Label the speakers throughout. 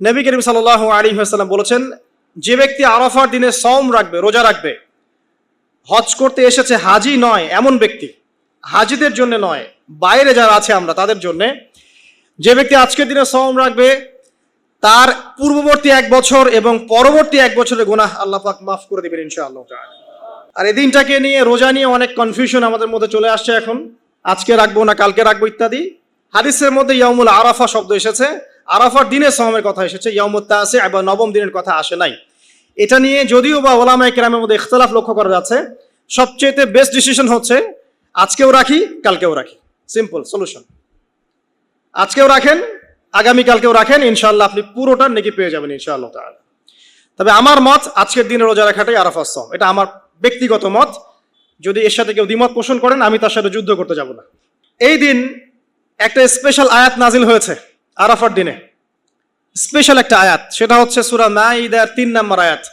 Speaker 1: নবী করিম সাল আলী হাসাল্লাম বলেছেন, যে ব্যক্তি আরাফার দিনে সম রাখবে, রোজা রাখবে, হজ করতে এসেছে হাজি নয় এমন ব্যক্তি, হাজিদের জন্য নয়, বাইরে যারা আছে আমরা তাদের জন্য, যে ব্যক্তি আজকের দিনে সম রাখবে, তার পূর্ববর্তী এক বছর এবং পরবর্তী এক বছরের গুনাহ পাক মাফ করে দেবেন ইনশাআল্লাহ। আর এই দিনটাকে নিয়ে রোজা নিয়ে অনেক কনফিউশন আমাদের মধ্যে চলে আসছে এখন। আজকে রাখব না, কালকে রাখব ইত্যাদি। হাদিসের মধ্যে ইয়ামুল আরাফা শব্দ এসেছে। আরাফার দিনের সমের কথা এসেছে ইয়ামুল তাসে বা নবম দিনের কথা আসে নাই। এটা নিয়ে যদিও বা ওলামায় কেরামের মধ্যে ইখতলাফ লক্ষ্য করা যাচ্ছে সবচেয়ে বেস্ট ডিসিশন হচ্ছে, আজকেও রাখি, কালকেও রাখি। সিম্পল সলিউশন আজকেও রাখেন আগামীকালকেও রাখেন, ইনশাআল্লাহ আপনি পুরোটা নেকি পেয়ে যাবেন, ইনশাআল্লাহ তাআলা। তবে আমার মত, আজকের দিনে রোজা রাখাটাই আরাফার সম এটা আমার ব্যক্তিগত মত। যদি এর সাথে কেউ দ্বিমত পোষণ করেন, আমি তার সাথে যুদ্ধ করতে যাব না। এই দিন একটা স্পেশাল আয়াত নাজিল হয়েছে, আরাফার দিনে। স্পেশাল একটা আয়াত, সেটা হচ্ছে সূরা মাইদার তিন নম্বর আয়াত।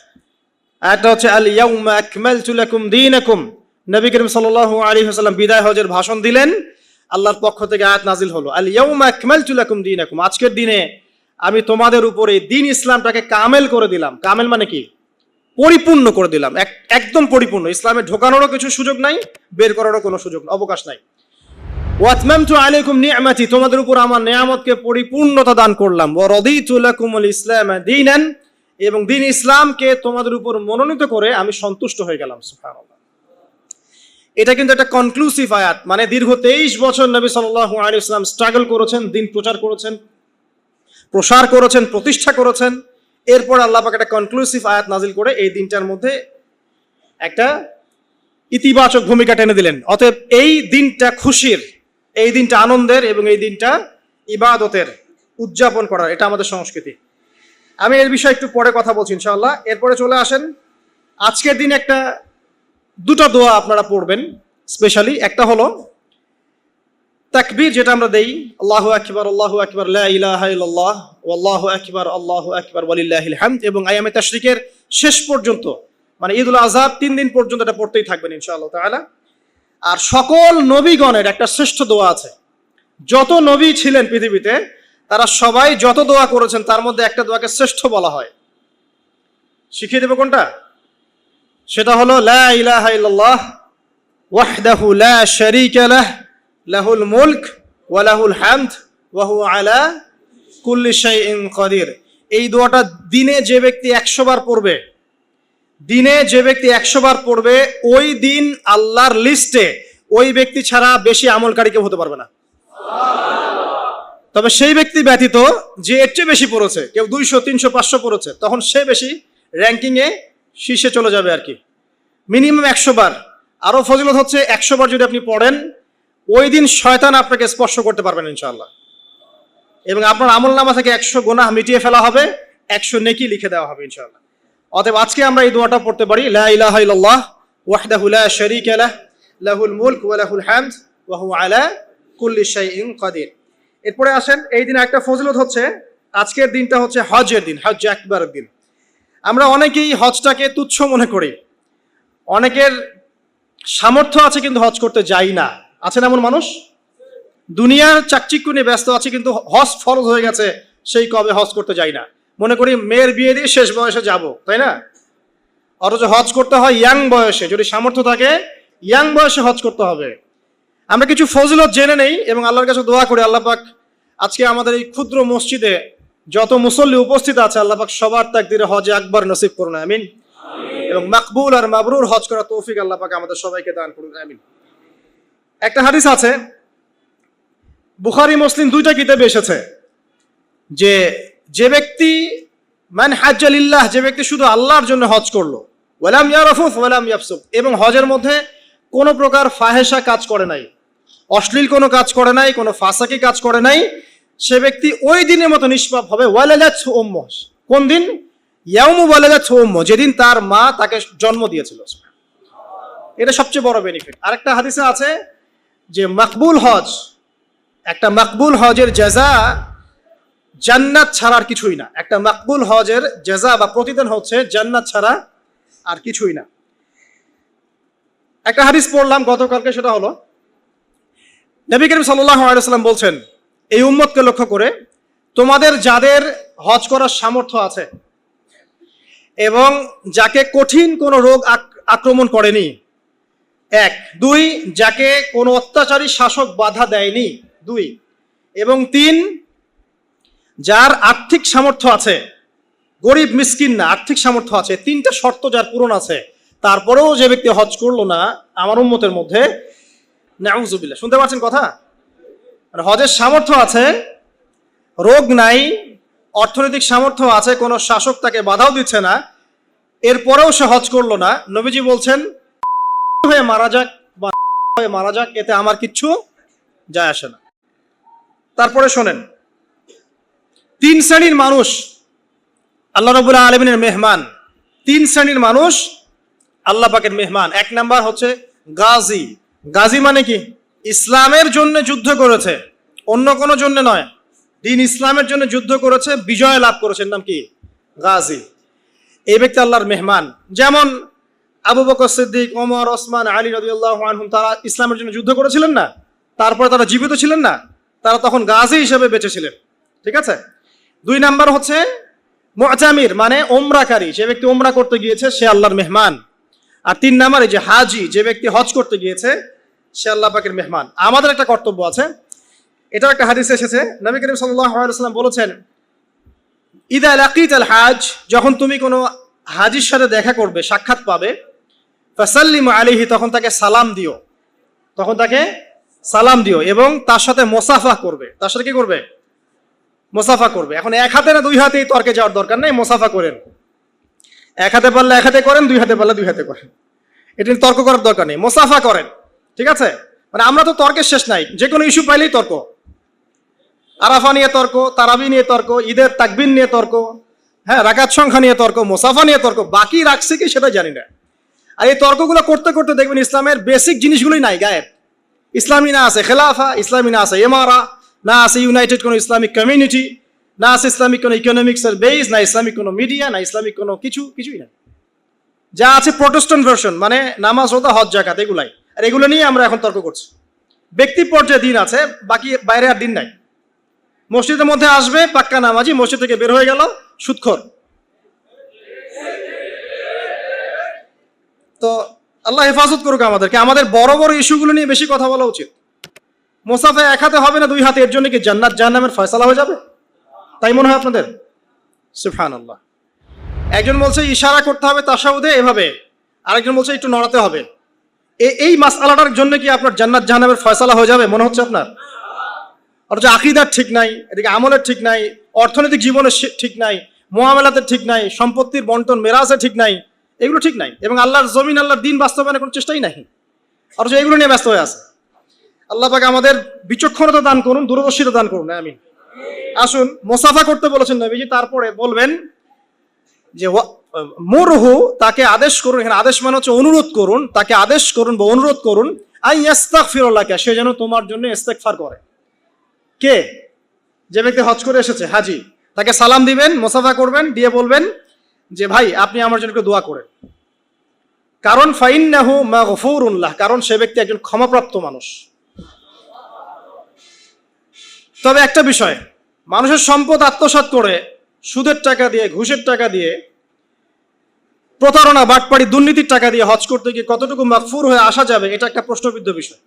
Speaker 1: আয়াতটা হচ্ছে আল ইয়াউমা আকমালতু লাকুম দীনাকুম। নবী করিম সাল্লাল্লাহু আলাইহি ওয়াসাল্লাম বিদায় হজের ভাষণ দিলেন। আল্লাহর পক্ষ থেকে আয়াত নাজিল হলো আল ইয়াউমা আকমালতু লাকুম দীনাকুম। আজকের দিনে আমি তোমাদের উপরে দিন ইসলামটাকে কামেল করে দিলাম। কামেল মানে কি? পরিপূর্ণ করে দিলাম। এক- একদম পরিপূর্ণ। ইসলামে ঢোকানোরও কিছু সুযোগ নাই, বের করারও কোনো সুযোগ, অবকাশ নাই। ওয়াতমামতু আলাইকুম নি'মাতি তোমাদের উপর আমার নিয়ামতকে পরিপূর্ণতা দান করলাম। ওয়া রাদিতু লাকুমুল ইসলাম দীনান, এবং দিন ইসলামকে তোমাদের উপর মনোনীত করে আমি সন্তুষ্ট হয়ে গেলাম, সুবহানাল্লাহ। এটা কিন্তু একটা কনক্লুসিভ আয়াত মানে দীর্ঘ তেইশ বছর নবী সাল্লাল্লাহু আলাইহি ইসলাম স্ট্রাগল করেছেন, দিন প্রচার করেছেন, প্রসার করেছেন, প্রতিষ্ঠা করেছেন। এরপর আল্লাহ পাক একটা কনক্লুসিভ আয়াত নাজিল করে এই দিনটার মধ্যে একটা ইতিবাচক ভূমিকা টেনে দিলেন। অতএব এই দিনটা খুশির এই দিনটা আনন্দের এবং এই দিনটা ইবাদতের উদযাপন করার, এটা আমাদের সংস্কৃতি। আমি এর বিষয়ে একটু পরে কথা বলছি ইনশাআল্লাহ। এরপরে চলে আসেন। আজকের দিন একটা, দুটো দোয়া আপনারা পড়বেন, স্পেশালি একটা হলো, তাকবীর যেটা আমরা দেই, আল্লাহু আকবার আল্লাহু আকবার, লা ইলাহা ইল্লাল্লাহ, ওয়াল্লাহু আকবার, আল্লাহু আকবার, ওয়ালিল্লাহিল হামদ এবং আয়ামে তাশরিকের শেষ পর্যন্ত মানে ঈদুল আজহার তিন দিন পর্যন্ত এটা পড়তেই থাকবেন ইনশাআল্লাহ তাআলা। আর সকল নবীগণের একটা শ্রেষ্ঠ দোয়া আছে। যত নবী ছিলেন পৃথিবীতে, তারা সবাই যত দোয়া করেছেন, তার মধ্যে একটা দোয়াকে শ্রেষ্ঠ বলা হয়। শিখিয়ে দেবো কোনটা? সেটা হলো, লা ইলাহা ইল্লাল্লাহ, ওয়াহদাহু লা লাহ, লাহুল মুলক ওয়া লাহুল হামদ, ওয়া হুয়া আলা কুল্লি শাইইন কাদির। এই দোয়াটা দিনে যে ব্যক্তি 100 বার পড়বে দিনে যে ব্যক্তি 100 বার পড়বে, ওই দিন আল্লাহর লিস্টে ওই ব্যক্তি ছাড়া বেশি আমলকারী কেউ হতে পারবে না। তবে সেই ব্যক্তি ব্যতীত যে এর চেয়ে বেশি পড়েছে, কেউ দুইশো, তিনশো, পাঁচশো পড়েছে, তখন সে বেশি র্যাঙ্কিংয়ে শীর্ষে চলে যাবে আর কি। মিনিমাম একশো বার। আরও ফজিলত হচ্ছে, একশো বার যদি আপনি পড়েন, ওই দিন শয়তান আপনাকে স্পর্শ করতে পারবেন ইনশাআল্লাহ। এবং আপনার আমল নামা থেকে একশো গোনাহ মিটিয়ে ফেলা হবে, একশো নেকি লিখে দেওয়া হবে, ইনশাআল্লাহ। অতএব আজকে আমরা এই দোয়াটা পড়তে পারি, লা ইলাহা ইল্লাল্লাহ ওয়াহদাহু লা শারীকা লাহ, লাহুল মুলক ওয়া লাহুল হামদ ওয়া হুয়া আলা কুল্লি শাইইন কাদির। এরপরে আসেন, এই দিন একটা ফজিলত হচ্ছে, আজকের দিনটা হচ্ছে হজের দিন, হজ একবারের দিন। আমরা অনেকেই হজটাকে তুচ্ছ মনে করি। অনেকের সামর্থ্য আছে কিন্তু হজ করতে যাই না। আছেন এমন মানুষ? দুনিয়ার চাকচিক্য নিয়ে ব্যস্ত আছে কিন্তু হজ ফরজ হয়ে গেছে, সেই কবে হজ করতে যাই না। মনে করি মেয়ের বিয়ে দিয়ে শেষ বয়সে যাব তাই না? অথচ হজ করতে হয় ইয়াং বয়সে যদি সামর্থ্য থাকে ইয়াং বয়সে হজ করতে হবে। আমরা কিছু ফজিলত জেনে নেই এবং আল্লাহর কাছে দোয়া করি আল্লাহ পাক আজকে আমাদের এই ক্ষুদ্র মসজিদে যত মুসল্লি উপস্থিত আছে আল্লাহ পাক সবার তাকদিরে হজে আকবর নসিব করুন আমিন। এবং মাকবুল আর মাবরুর হজ করা তৌফিক আল্লাহ পাক আমাদের সবাইকে দান করুন আমিন। একটা হাদিস আছে বুখারি মুসলিম দুইটা কিতাবে এসেছে যে যে ব্যক্তি মান হাজ্জালিল্লাহ যে ব্যক্তি শুধু আল্লাহর জন্য হজ করল, ওয়ালাম ইয়ারফুফ ওয়ালাম ইয়াফসুক, এবং হজের মধ্যে কোনো প্রকার ফাহেসা কাজ করে নাই, অশ্লীল কোনো কাজ করে নাই, কোনো ফাঁসাকি কাজ করে নাই, সে ব্যক্তি ওই দিনের মতো নিষ্পাপ হবে ওয়ালালাত ওম্ম কোন দিন? ইয়াউমু ওয়ালালাত ওম্ম যেদিন তার মা তাকে জন্ম দিয়েছিল। এটা সবচেয়ে বড় বেনিফিট আরেকটা হাদিসে আছে যে, মাকবুল হজ, একটা মাকবুল হজের জাজা জান্নাত ছাড়া আর কিছুই না। একটা মাকবুল হজের জাজা বা প্রতিদান হচ্ছে জান্নাত ছাড়া আর কিছুই না। একটা হাদিস পড়লাম গতকালকে, সেটা হলো, নবী করিম সাল্লাহ বলছেন, এই উম্মতকে লক্ষ্য করে তোমাদের যাদের হজ করার সামর্থ্য আছে এবং যাকে কঠিন কোনো রোগ আক্রমণ করেনি, এক, দুই, যাকে কোনো অত্যাচারী শাসক বাধা দেয়নি, দুই, এবং তিন যার আর্থিক সামর্থ্য আছে, গরিব, মিসকিন না, আর্থিক সামর্থ্য আছে, তিনটা শর্ত যার পূরণ আছে। তারপরেও যে ব্যক্তি হজ করল না, আমার উন্মতের মধ্যে নাউজুবিল্লাহ শুনতে পাচ্ছেন কথা? মানে হজের সামর্থ্য আছে, রোগ নাই, অর্থনৈতিক সামর্থ্য আছে, কোনো শাসক তাকে বাধাও দিচ্ছে না, এরপরেও সে হজ করল না। নবীজি বলছেন, হয়ে মারা যাক বা হয়ে মারা যাক, এতে আমার কিচ্ছু যায় আসে না। তারপরে শোনেন তিন শ্রেণির মানুষ, আল্লাহ রবুল্লাহ আলমিনের মেহমান। তিন শ্রেণির মানুষ, আল্লাহ পাকের মেহমান। এক নাম্বার হচ্ছে গাজী। গাজী মানে কি? ইসলামের জন্য যুদ্ধ করেছে, অন্য কোনো জন্য নয়। দিন ইসলামের জন্য যুদ্ধ করেছে, বিজয় লাভ করেছেন নাম কি? গাজী। এই ব্যক্তি আল্লাহর মেহমান। যেমন আবু বকর সিদ্দিক, ওমর, ওসমান, আলী রদিউল্লাহ আনহুম, তারা ইসলামের জন্য যুদ্ধ করেছিলেন না? তারপরে তারা জীবিত ছিলেন না? তারা তখন গাজী হিসেবে বেঁচে ছিলেন। ঠিক আছে? দুই নাম্বার হচ্ছে মুআতামির মানে ওমরাকারী যে ব্যক্তি ওমরা করতে গিয়েছে, সে আল্লাহর মেহমান। আর তিন নাম্বারে যে হাজি, যে ব্যক্তি হজ করতে গিয়েছে, সে আল্লাহ পাকের মেহমান। আমাদের একটা কর্তব্য আছে। এটাও একটা হাদিস এসেছে, নবী করিম সাল্লাম বলেছেন, ইদা লাকিত আল হাজ যখন তুমি কোনো হাজির সাথে দেখা করবে, সাক্ষাৎ পাবে, ফাসাল্লিম আলিহি তখন তাকে সালাম দিও। তখন তাকে সালাম দিও এবং তার সাথে মোসাফা করবে। তার সাথে কি করবে? মোসাফা করবে। এখন এক হাতে না দুই হাতেই তর্কে যাওয়ার দরকার নেই, মোসাফা করেন। এক হাতে পারলে এক হাতে করেন, দুই হাতে পারলে দুই হাতে করেন। এটা তর্ক করার দরকার নেই, মোসাফা করেন, ঠিক আছে? মানে আমরা তো তর্কের শেষ নাই, যে কোনো ইস্যু পাইলেই তর্ক। আরাফা নিয়ে তর্ক, তারাবি নিয়ে তর্ক, ঈদের তাকবিন নিয়ে তর্ক হ্যাঁ রাকাত সংখ্যা নিয়ে তর্ক, মোসাফা নিয়ে তর্ক, বাকি রাখছে কি সেটা জানি না। আর এই তর্কগুলো করতে করতে দেখবেন ইসলামের বেসিক জিনিসগুলোই নাই, গায়েব। ইসলামী না আছে, খেলাফা, ইসলামী না আছে, এমারা না আছে ইউনাইটেড কোনো ইসলামিক কমিউনিটি না আছে ইসলামিক কোনো ইকোনমিক্সের বেস না ইসলামিক কোনো মিডিয়া না ইসলামিক কোনো কিছু, কিছুই না যা আছে প্রোটেস্টন ভার্সন মানে নামাজ রোজা, হজ জাকাত এগুলাই। আর এগুলো নিয়ে আমরা এখন তর্ক করছি। ব্যক্তি পর্যায়ে দিন আছে, বাকি বাইরে আর দিন নাই। মসজিদের মধ্যে আসবে, পাক্কা নামাজি, মসজিদ থেকে বের হয়ে গেল সুৎখর তো আল্লাহ হেফাজত করুক আমাদেরকে। আমাদের বড় বড় ইস্যুগুলো নিয়ে বেশি কথা বলা উচিত। মোসাফে এক হাতে হবে না, দুই হাতে, এর জন্য কি জান্নাত জাহান্নামের ফয়সালা হয়ে যাবে? তাই মনে হয় আপনাদের? সুফান আল্লাহ একজন বলছে, ইশারা করতে হবে তাসাউদে, এভাবে। আরেকজন বলছে, একটু নড়াতে হবে। এই মাসআলাটার জন্য কি আপনার জান্নাত জাহান্নামের ফয়সালা হয়ে যাবে, মনে হচ্ছে আপনার? অথচ আকিদার ঠিক নাই, এদিকে আমলের ঠিক নাই, অর্থনৈতিক জীবনের ঠিক নাই মোয়ামেলাতের ঠিক নাই, সম্পত্তির বন্টন, মেরাজে ঠিক নাই, এগুলো ঠিক নাই। এবং আল্লাহর জমিন, আল্লাহর দিন বাস্তবায়নের কোনো চেষ্টাই নাই। অথচ এগুলো নিয়ে ব্যস্ত হয়ে আছে। আল্লাহ পাকে আমাদের বিচক্ষণতা দান করুন, দূরদর্শিতা দান করুন আমি আসুন, মোসাফা করতে বলেছেন নবীজি, তারপরে বলবেন যে মুরহু, তাকে আদেশ করুন, এখানে আদেশ মানে হচ্ছে অনুরোধ করুন, তাকে আদেশ করুন বা অনুরোধ করুন, আই ইস্তাগফিরুল্লাহকে সে যেন তোমার জন্য ইস্তেগফার করে। কে? যে ব্যক্তি হজ করে এসেছে, হাজি, তাকে সালাম দিবেন, মোসাফা করবেন, দিয়ে বলবেন যে, ভাই, আপনি আমার জন্য একটু দোয়া করেন। কারণ ফাইন্নাহু মাগফুরুল্লাহ, কারণ সে ব্যক্তি একজন ক্ষমাপ্রাপ্ত মানুষ। তবে একটা বিষয়, মানুষের সম্পদ আত্মসাৎ করে সুদের টাকা দিয়ে, ঘুষের টাকা দিয়ে, প্রতারণা, বাটপাড়ি, দুর্নীতির টাকা দিয়ে হজ করতে গিয়ে কতটুকু মাকফুর হয়ে আসা যাবে, এটা একটা প্রশ্নবিদ্ধ বিষয়।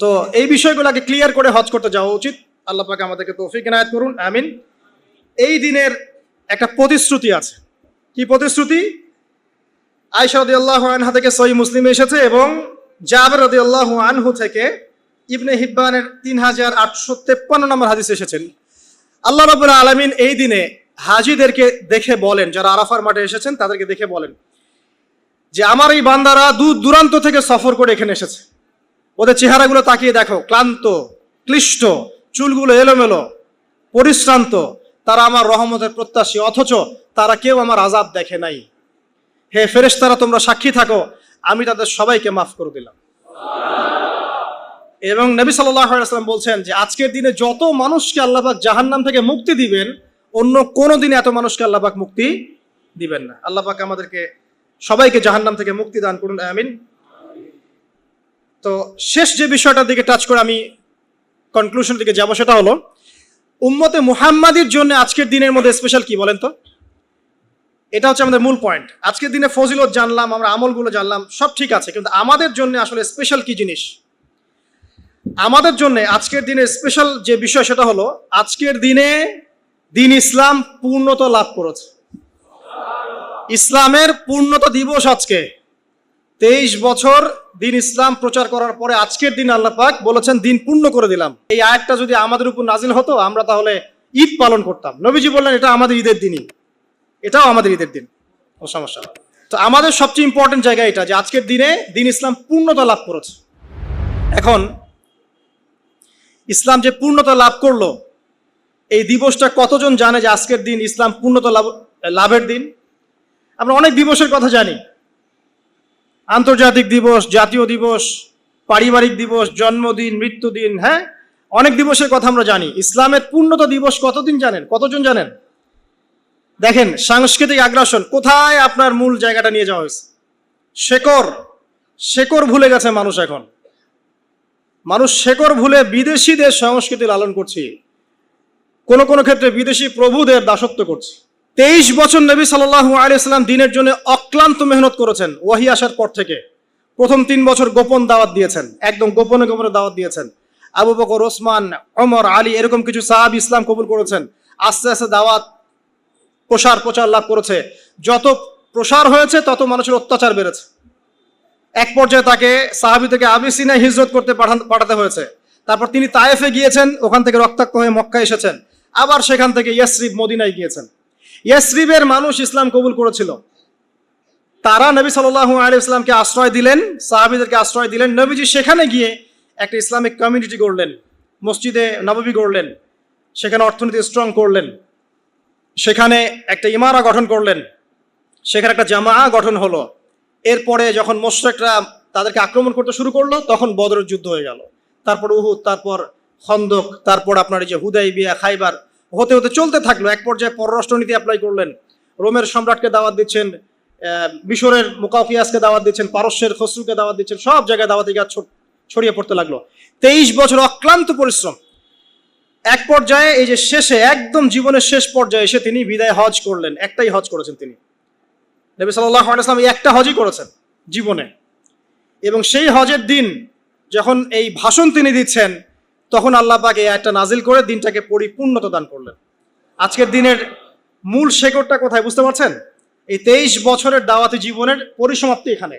Speaker 1: তো এই বিষয়গুলোকে ক্লিয়ার করে হজ করতে যাওয়া উচিত। আল্লাহ পাকে আমাদেরকে তৌফিক, এনায়ত করুন, আমিন। এই দিনের একটা প্রতিশ্রুতি আছে। কি প্রতিশ্রুতি? আয়সা রদিয়াল্লাহু আনহা থেকে সহি মুসলিমে এসেছে এবং জাবের রদিয়াল্লাহু আনহু থেকে ইবনে হিব্বানের তিন হাজার আটশো তেপ্পান্ন নম্বর হাদিস এসেছেন। আল্লাহ রবুল্লা আলমিন এই দিনে হাজিদেরকে দেখে বলেন, যারা আরাফার মাঠে এসেছেন তাদেরকে দেখে বলেন যে, আমার এই বান্দারা দূর দূরান্ত থেকে সফর করে এখানে এসেছে। ওদের চেহারাগুলো তাকিয়ে দেখো, ক্লান্ত, ক্লিষ্ট, চুলগুলো এলোমেলো, পরিশ্রান্ত। তারা আমার রহমতের প্রত্যাশী, অথচ তারা কেউ আমার আজাব দেখে নাই। হে ফেরেশতারা, তোমরা সাক্ষী থাকো, আমি তাদের সবাইকে মাফ করে দিলাম। এবং নবী সাল্লাম বলছেন যে আজকের দিনে যত মানুষকে আল্লাপাক জাহান্নাম থেকে মুক্তি দিবেন, অন্য কোনো দিনে এত মানুষকে আল্লাপাক মুক্তি দিবেন না। আল্লাপাক আমাদেরকে সবাইকে জাহান্নাম থেকে মুক্তি দান করুন, আমিন। তো শেষ যে বিষয়টার দিকে টাচ করে আমি কনক্লুশন দিকে যাব, সেটা হলো, উম্মতে মুহাম্মাদির জন্য আজকের দিনের মধ্যে স্পেশাল কি বলেন তো? এটা হচ্ছে আমাদের মূল পয়েন্ট আজকের দিনে ফজিলত জানলাম, আমরা আমলগুলো জানলাম, সব ঠিক আছে, কিন্তু আমাদের জন্য আসলে স্পেশাল কি জিনিস? আমাদের জন্য আজকের দিনে স্পেশাল যে বিষয় সেটা হলো, আজকের দিনে দিন ইসলাম পূর্ণতা লাভ করেছে। ইসলামের পূর্ণতা দিবস আজকে। তেইশ বছর দিন ইসলাম প্রচার করার পরে আজকের দিন আল্লাহ পাক বলেছেন, দিন পূর্ণ করে দিলাম। এই আয়াতটা যদি আমাদের উপর নাজিল হতো, আমরা তাহলে ঈদ পালন করতাম। নবীজি বললেন, এটা আমাদের ঈদের দিনই। এটাও আমাদের ঈদের দিন। ও সমস্যা। তো আমাদের সবচেয়ে ইম্পর্টেন্ট জায়গা এটা, যে আজকের দিনে দিন ইসলাম পূর্ণতা লাভ করেছে। এখন ইসলাম যে পূর্ণতা লাভ করল, এই দিবসটা কতজন জানে যে আজকের দিন ইসলাম পূর্ণতা লাভ, লাভের দিন? আমরা অনেক দিবসের কথা জানি। আন্তর্জাতিক দিবস, জাতীয় দিবস, পারিবারিক দিবস, জন্মদিন, মৃত্যুদিন হ্যাঁ? অনেক দিবসের কথা আমরা জানি। ইসলামের পূর্ণতা দিবস কতদিন জানেন? কতজন জানেন? দেখেন, সাংস্কৃতিক আগ্রাসন, কোথায় আপনার মূল জায়গাটা নিয়ে যাওয়া হয়েছে? শেকড় শেকড় ভুলে গেছে মানুষ এখন। মানুষ শেকড় ভুলে বিদেশিদের সংস্কৃতি লালন করছে। কোন কোন ক্ষেত্রে বিদেশি প্রভুদের দাসত্ব করছে। তেইশ বছর নবী সাল্লাহু আলিয়াল্লাম দিনের জন্য অক্লান্ত মেহনত করেছেন ওয়াহি আসার পর থেকে। প্রথম তিন বছর গোপন দাওয়াত দিয়েছেন, একদম গোপনে গোপনে দাওয়াত দিয়েছেন। আবু বকর, ওসমান অমর আলী এরকম কিছু সাহাব ইসলাম কবুল করেছেন। আস্তে আস্তে দাওয়াত প্রসার, প্রচার লাভ করেছে। যত প্রসার হয়েছে, তত মানুষের অত্যাচার বেড়েছে। এক পর্যায়ে তাকে সাহাবি থেকে আবিসিনায় হিজরত করতে পাঠান- পাঠাতে হয়েছে। তারপর তিনি তায়েফে গিয়েছেন, ওখান থেকে রক্তাক্ত হয়ে মক্কা এসেছেন। আবার সেখান থেকে ইয়াসরিব মদিনায় গিয়েছেন। ইয়াসরিবের মানুষ ইসলাম কবুল করেছিল। তারা নবী সাল্লাল্লাহু আলাইহি ইসলামকে আশ্রয় দিলেন, সাহাবিদেরকে আশ্রয় দিলেন। নবীজি সেখানে গিয়ে একটা ইসলামিক কমিউনিটি গড়লেন, মসজিদে নববী গড়লেন, সেখানে অর্থনীতি স্ট্রং করলেন, সেখানে একটা ইমারা গঠন করলেন, সেখানে একটা জামা গঠন হলো। এরপরে যখন মোশরেকরা তাদেরকে আক্রমণ করতে শুরু করল, তখন বদরের যুদ্ধ হয়ে গেল। তারপর উহুদ, তারপর খন্দক, তারপর আপনার এই যে হুদাই বিয়া খাইবার হতে হতে চলতে থাকল। এক পর্যায়ে পররাষ্ট্রনীতি অ্যাপ্লাই করলেন। রোমের সম্রাটকে দাওয়াত দিচ্ছেন মিশরের মুকাফিয়াসকে দাওয়াত দিচ্ছেন, পারস্যের খসরুকে দাওয়াত দিচ্ছেন, সব জায়গায় দাওয়াতি গাছ ছড়িয়ে পড়তে লাগল। তেইশ বছর অক্লান্ত পরিশ্রম। এক পর্যায়ে এই যে শেষে, একদম জীবনের শেষ পর্যায়ে এসে তিনি বিদায় হজ করলেন। একটাই হজ করেছেন তিনি। নবী সাল্লাহ আলাইসলাম এই একটা হজই করেছেন জীবনে। এবং সেই হজের দিন যখন এই ভাষণ তিনি দিচ্ছেন, তখন আল্লাহ পাক একটা নাজিল করে দিনটাকে পরিপূর্ণতা দান করলেন। আজকের দিনের মূল শেকড়টা কোথায় বুঝতে পারছেন? এই তেইশ বছরের দাওয়াতি জীবনের পরিসমাপ্তি এখানে।